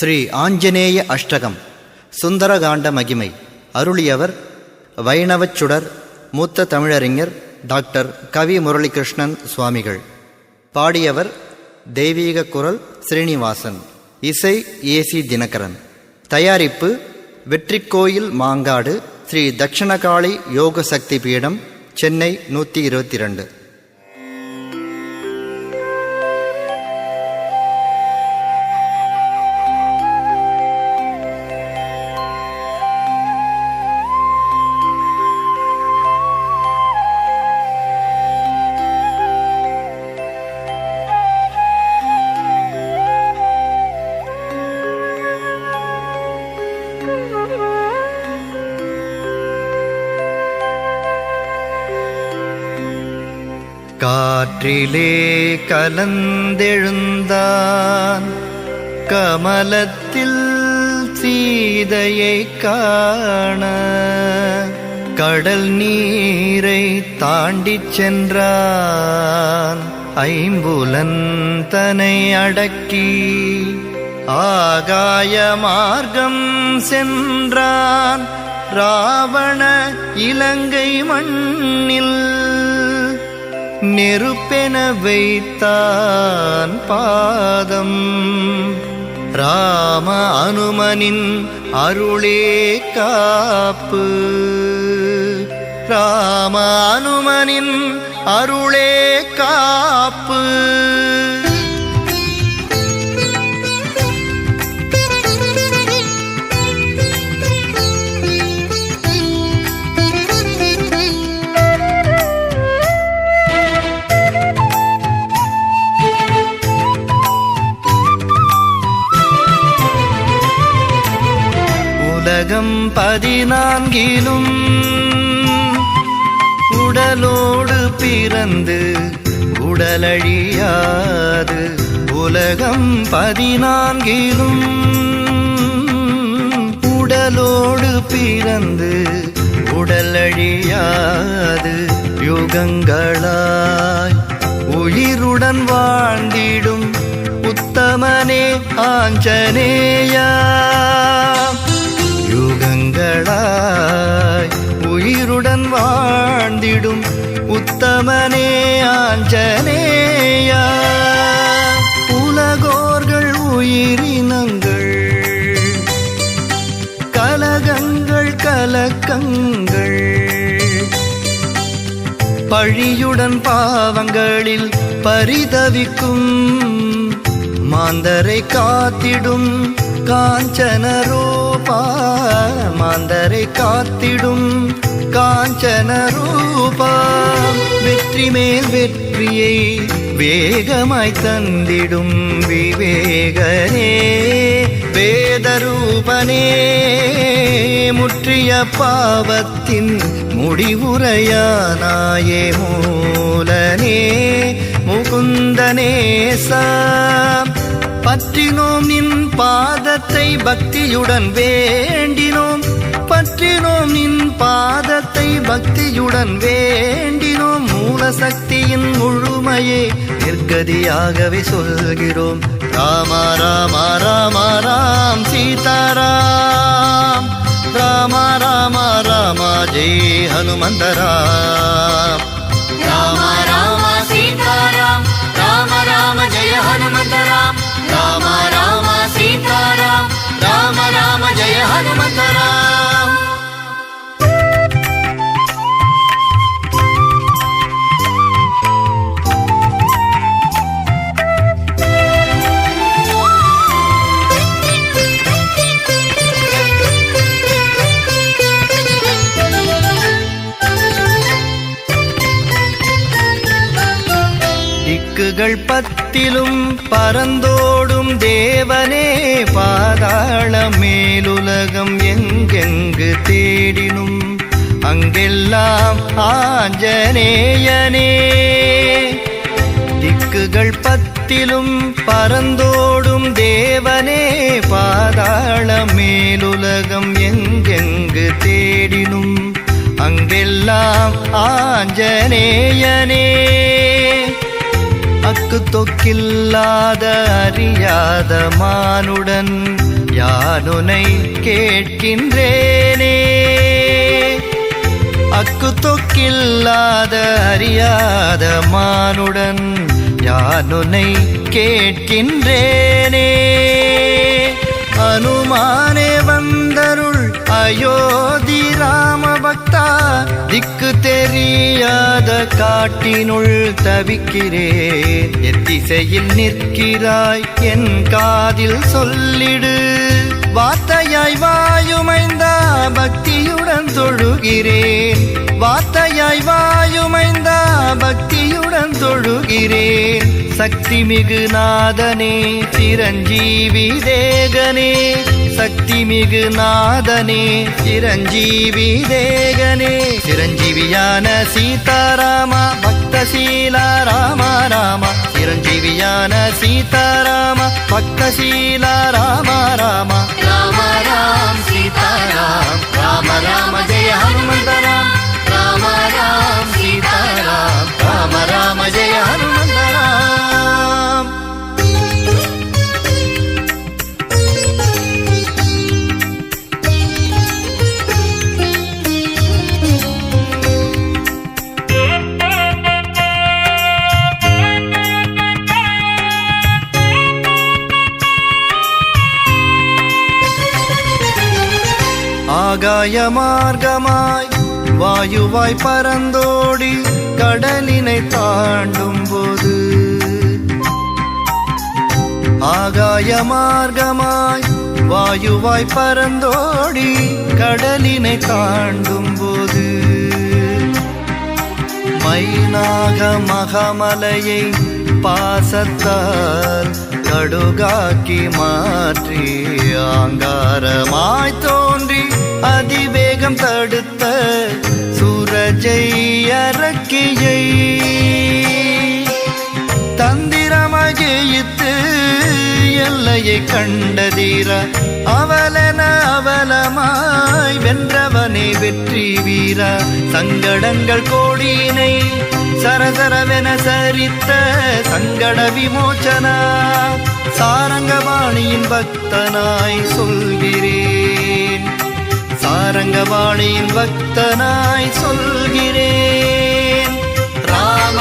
ஸ்ரீ ஆஞ்சநேய அஷ்டகம் சுந்தரகாண்ட மகிமை. அருளியவர் வைணவச் சுடர் மூத்த தமிழறிஞர் டாக்டர் கவி முரளிகிருஷ்ணன் சுவாமிகள். பாடியவர் தெய்வீக குரல் ஸ்ரீனிவாசன். இசை ஏசி தினகரன். தயாரிப்பு வெற்றிக்கோயில் மாங்காடு ஸ்ரீ தட்சிணகாளி யோக சக்தி பீடம் சென்னை நூற்றி இருபத்தி ரெண்டு காற்றிலே கலந்தெழுந்தான். கமலத்தில் சீதையை காண. கடல் நீரை தாண்டிச் சென்றான். ஐம்புலன் தனை அடக்கி ஆகாய மார்க்கம் சென்றான். ராவண இலங்கை மண்ணில் நெருப்பென வைத்தான் பாதம். ராம அனுமனின் அருளே காப்பு. ராம அனுமனின் அருளே காப்பு. பதினான்கிலும் உடலோடு பிறந்து உடலழியாது. உலகம் பதினான்கிலும் உடலோடு பிறந்து உடலழியாது. யுகங்களாய் உயிருடன் வாழ்ந்திடும் உத்தமனே ஆஞ்சநேயா. யுகங்களாய் உயிருடன் வாழ்ந்திடும் உத்தமனே ஆஞ்சனேயா உலகோர்கள் உயிரினங்கள் கலகங்கள் கலக்கங்கள் பழியுடன் பாவங்களில் பரிதவிக்கும் மாந்தரை காத்திடும் காஞ்சன ரூபா மாந்தரை காத்திடும் காஞ்சன ரூபா. வெற்றி மேல் வெற்றியை வேகமாய் தந்திடும் விவேகனே வேதரூபனே. முற்றிய பாவத்தின் முடிவுரையானாயே மூலனே முகுந்தனே முகுந்தனேசா பற்றினோம் நின் பாதத்தை பக்தியுடன் வேண்டினோம். பற்றினோம் நின் பாதத்தை பக்தியுடன் வேண்டினோம். மூலசக்தியின் முழுமையே நிர்கதியாகவே சொல்கிறோம். ராமா ராமா ராமா ராம் சீதாராம். ராமா ராமா ராமா ஜெய் ஹனுமந்தராம் ராமா. ராமா சீதாராம். ராம ராம ஜெய ஹனுமந்தராம் రామ రామ సీతారామ రామ రామ జయ హనుమంతరా. రామ్ பத்திலும் பரந்தோடும் தேவனே பாதாள மேலுலகம் எங்கெங்கு தேடினும் அங்கெல்லாம் ஆஞ்சநேயனே. திக்குகள் பத்திலும் பரந்தோடும் தேவனே பாதாள மேலுலகம் எங்கெங்கு தேடினும் அங்கெல்லாம் ஆஞ்சநேயனே. அக்கு தொக்கில்லாத அறியாத மானுடன் யானுனை கேட்கின்றேனே? அக்கு தொக்கில்லாத அறியாத மானுடன் யானுனை கேட்கின்றேனே? அனுமானே வந்தருள் அயோத்தி ராம பக்தா திக்கு தெரியாத காட்டினுள் தவிக்கிறேன் எத்திசையில் நிற்கிறாய் என் காதில் சொல்லிடு. வார்த்தையாய் வாயுமைந்தா பக்தியுடன் தொழுகிறேன் வார்த்தையாய் வாயுமைந்தா பக்தியுடன் தொழுகிறேன் சக்தி மிகு நாதனே சிரஞ்சீவி தேகனே. சக்தி மிகு நாதனே சிரஞ்சீவி சிரஞ்சீவி தேகனே சிரஞ்சீவியான சீதாராமா பக்தசீலா ராமா ராமா. சிரஞ்சீவியான சீதாராமா பக்தசீலா ராமா ராமா. ராம ராம் சீதா ஆகாய மார்க்கமாய் வாயுவாய் பறந்தோடி கடலினை தாண்டும் போது ஆகாய மார்க்கமாய் வாயுவாய் பறந்தோடி கடலினை தாண்டும் போது மைனாக மகமலையை பாசத்தால் கடுகாக்கி மாற்றி ஆங்காரமாய்த்தோ அதிவேகம் தடுத்த சூரஜை அரக்கியை. தந்திரமாய் ஜெயித்து எல்லையை கண்டதீர. அவலன அவலமாய் வென்றவனே வெற்றி வீரா. சங்கடங்கள் கோடியினை சரசரவென சரித்த சங்கட விமோச்சனா. சாரங்கபாணியின் பக்தனாய் சொல்கிறேன். அரங்கவாணியின் பக்தனாய் சொல்கிறேன். రామ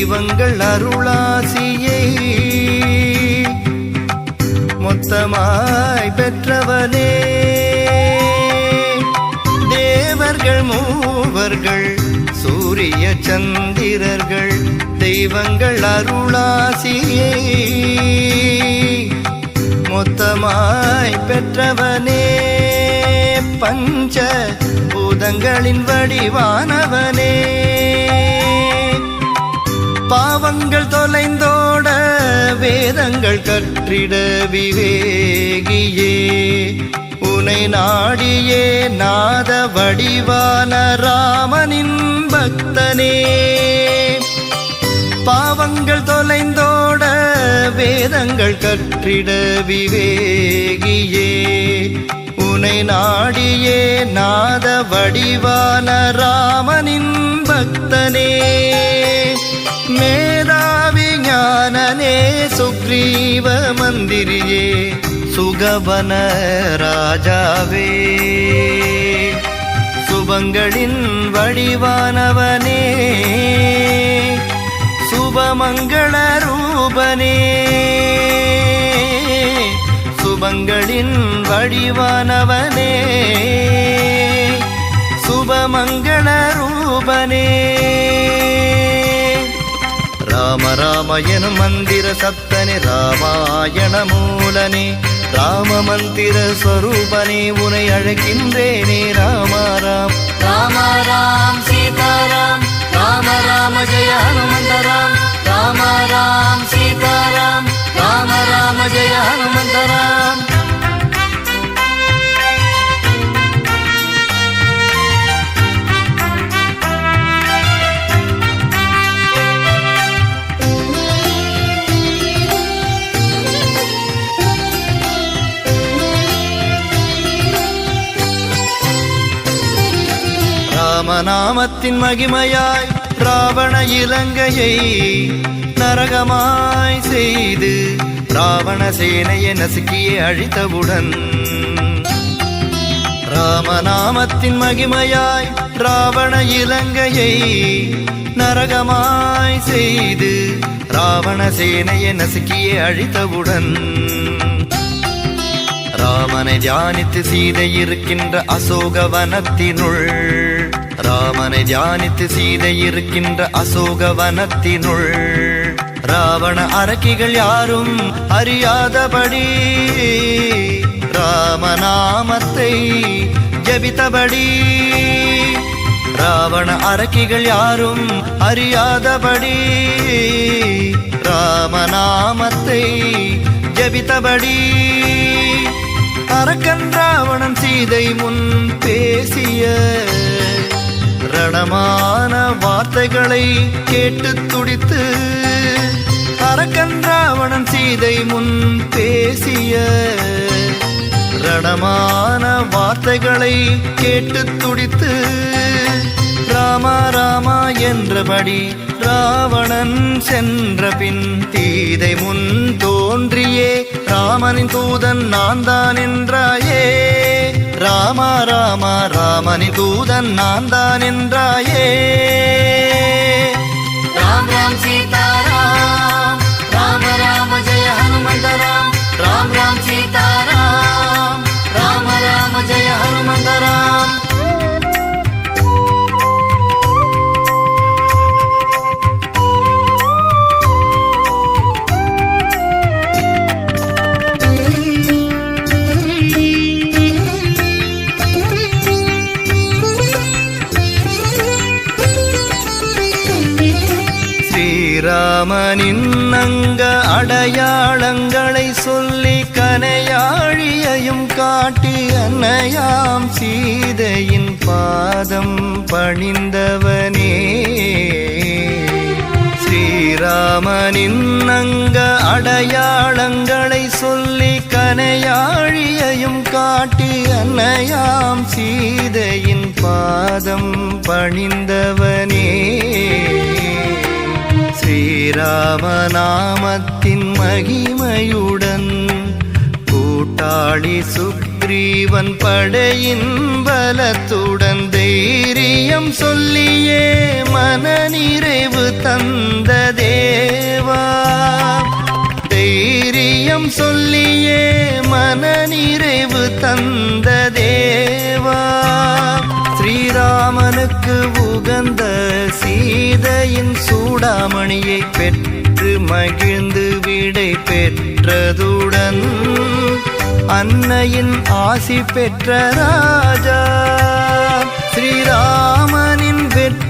தெய்வங்கள் அருளாசியை. மொத்தமாய் பெற்றவனே. தேவர்கள் மூவர்கள் சூரிய சந்திரர்கள் தெய்வங்கள் அருளாசியை. மொத்தமாய் பெற்றவனே. பஞ்ச பூதங்களின் வடிவானவனே. பாவங்கள் தொலைந்தோட வேதங்கள் கற்றிட விவேகியே. உனை நாடியே நாத வடிவான ராமனின் பக்தனே. பாவங்கள் தொலைந்தோட வேதங்கள் கற்றிட விவேகியே. உனை நாடியே நாத வடிவான ராமனின் பக்தனே. மேதாவி ஞானனே சுக்ரீவ மந்திரியே சுகவன ராஜாவே. சுபங்களின் வடிவானவனே சுபமங்கள ரூபனே. சுபங்களின் வடிவானவனே சுபமங்கள ரூபனே. ராம ராம எனும் மந்திர சப்தனே ராமாயண மூலனே. ராம மந்திர ஸ்வரூபனே உனை அழைக்கின்றேனே ராமாராம். ராம ராம் சீதாராம் ராம ராம ஜெய ஹனுமந்த ராம் ராம ராம் சீதாராம் ராம ராம ஜெய ஹனுமந்த ராம் நாமத்தின் மகிமையாய் ராவண இலங்கையை நரகமாய் செய்து ராவண சேனையை நசுக்கியே அழித்தவுடன் ராமநாமத்தின் மகிமையாய் ராவண இலங்கையை நரகமாய் செய்து ராவண சேனையை நசுக்கியே அழித்தவுடன் ராமனை தியானித்து சீதை இருக்கின்ற அசோக வனத்தினுள் ராமனை தியானித்து சீதை இருக்கின்ற அசோக வனத்தினுள். ராவண அரக்கிகள் யாரும் அறியாதபடி ராமநாமத்தை ஜபித்தபடி. ராவண அரக்கிகள் யாரும் அறியாதபடி ராமநாமத்தை ஜபித்தபடி. அரக்கன் ராவணன் சீதை முன் பேசிய ரணமான வார்த்தைகளை கேட்டு துடித்து அரக்கன் ராவணன் சீதை முன் பேசிய ரணமான வார்த்தைகளை கேட்டு துடித்து ராமா ராமா என்றபடி ராவணன் சென்ற பின் தீதை முன் தோன்றியே ராமனின் தூதன் நான் தான் என்றாயே. ராமா ராமா ராமனின் தூதன் நான் தான் என்றாயே. அங்க அடையாளங்களை சொல்லி கனையாழியையும் காட்டி அன்னையாம் சீதையின் பாதம் பணிந்தவனே. ஸ்ரீராமனின் அங்க அடையாளங்களை சொல்லி கனையாழியையும் காட்டி அன்னையாம் சீதையின் பாதம் பணிந்தவனே. ஸ்ரீராமநாமத்தின் மகிமையுடன் கூட்டாளி சுக்ரீவன் படையின் பலத்துடன் தைரியம் சொல்லியே மனநிறைவு தந்த தேவா. தைரியம் சொல்லியே மனநிறைவு தந்த தேவா. ஸ்ரீராமனுக்கு உகந்த சீதையின் சூடாமணியை பெற்று மகிழ்ந்து விடை பெற்றதுடன் அன்னையின் ஆசி பெற்ற ராஜா ஸ்ரீராமனின் வெற்றி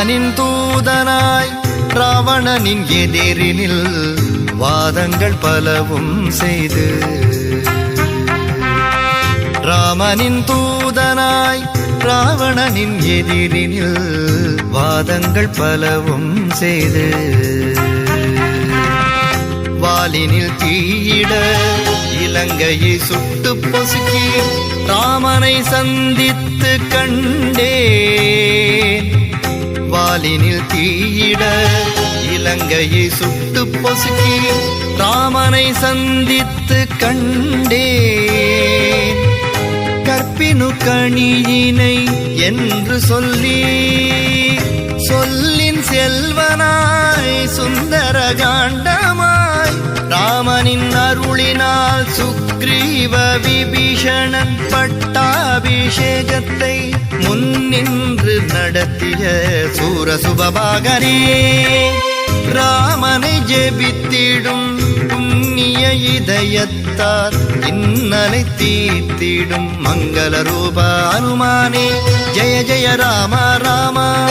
ராமனின் தூதனாய் ராவணனின் எதிரினில் வாதங்கள் பலவும் செய்து. ராமனின் தூதனாய் ராவணனின் எதிரினில் வாதங்கள் பலவும் செய்து. வாலினில் தீயிட இலங்கையை சுட்டு பொசுக்கி ராமனை சந்தித்து கண்டே வாலினில் தீயிட இலங்கையை சுட்டு பொசுக்கி ராமனை சந்தித்து கண்டே கற்பினு கணியினை என்று சொல்லி செல்வனாய் சுந்தர காண்டமாய் ராமனின் அருளினால் சுக்ரீவ விபீஷணன் பட்டாபிஷேகத்தை முன்னின்று நடத்திய சூரசுபபாகனே ராமனை ஜெபித்திடும் புண்ணிய இதயத்தார் இன்னலை தீர்த்திடும் மங்கள ரூப அனுமானே. ஜெய ஜெய ராம ராமா.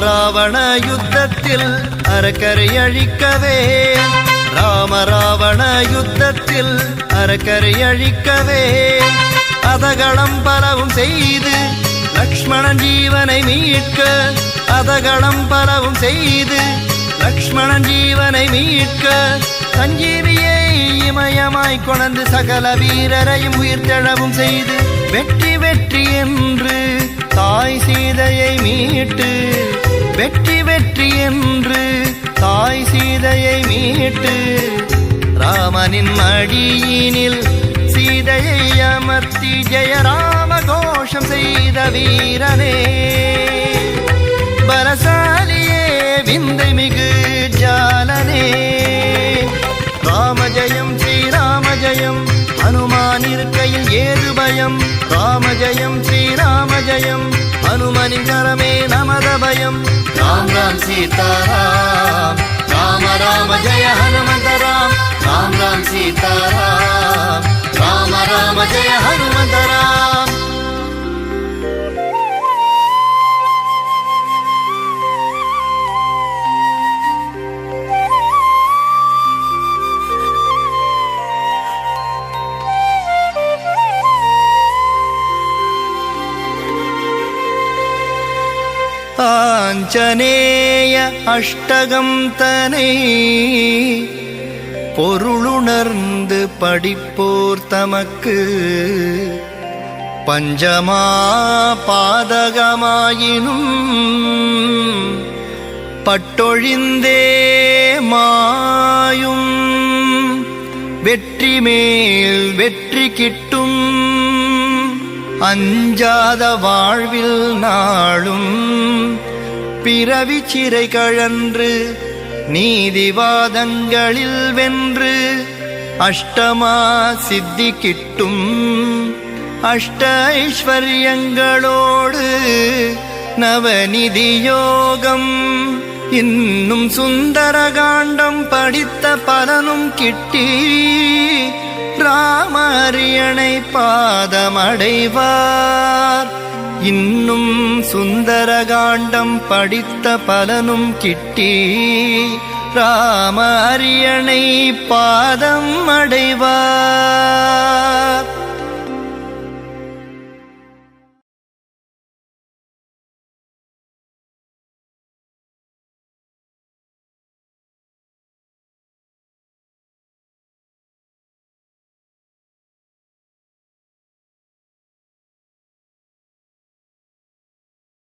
ராமராவண யுத்தத்தில் அரக்கரை அழிக்கவே. ராமராவண யுத்தத்தில் அரக்கரை அழிக்கவே. அதகளம் பலவும் செய்து லக்ஷ்மணன் ஜீவனை மீட்க. அதகளம் பலவும் செய்து லக்ஷ்மணன் ஜீவனை மீட்க. சஞ்சீவியை இமயமாய் கொணந்து சகல வீரரையும் உயிர்த்தெழவும் செய்து வெற்றி வெற்றி என்று தாய் சீதையை மீட்டு. வெற்றி வெற்றி என்று தாய் சீதையை மீட்டு ராமனின் மடியினில் சீதையை அமர்த்தி ஜெயராம கோஷம் செய்த வீரனே. பலசாலியே விந்தை மிகு ஜாலனே. ராம ஜெயம் ஸ்ரீராம ஜெயம் ஹனுமான் இருக்கையில் ஏது பயம்? ராம ஜெயம் ஸ்ரீராம ஜெயம் हनुमनिचरमे नमदभयम् राम राम सीताराम राम राम जय हनुमत राम राम राम सीताराम राम राम जय हनुमत राम அஷ்டகம் தனை. பொருளுணர்ந்து படிப்போர் தமக்கு. பஞ்சமா பாதகமாயினும். பட்டொழிந்தே மாயும். வெற்றி மேல் வெற்றி கிட்டும். அஞ்சாத வாழ்வில் நாளும். பிறவி சிறை கழன்று நீதிவாதங்களில் வென்று அஷ்டமா சித்தி கிட்டும் அஷ்ட ஐஸ்வர்யங்களோடு நவநிதி யோகம் இன்னும் சுந்தரகாண்டம் படித்த பலனும் கிட்டி ராமரியணை பாதமடைவார். இன்னும் சுந்தரகாண்டம் படித்த பலனும் கிட்டி ராம அரியணை பாதம் அடைவார்.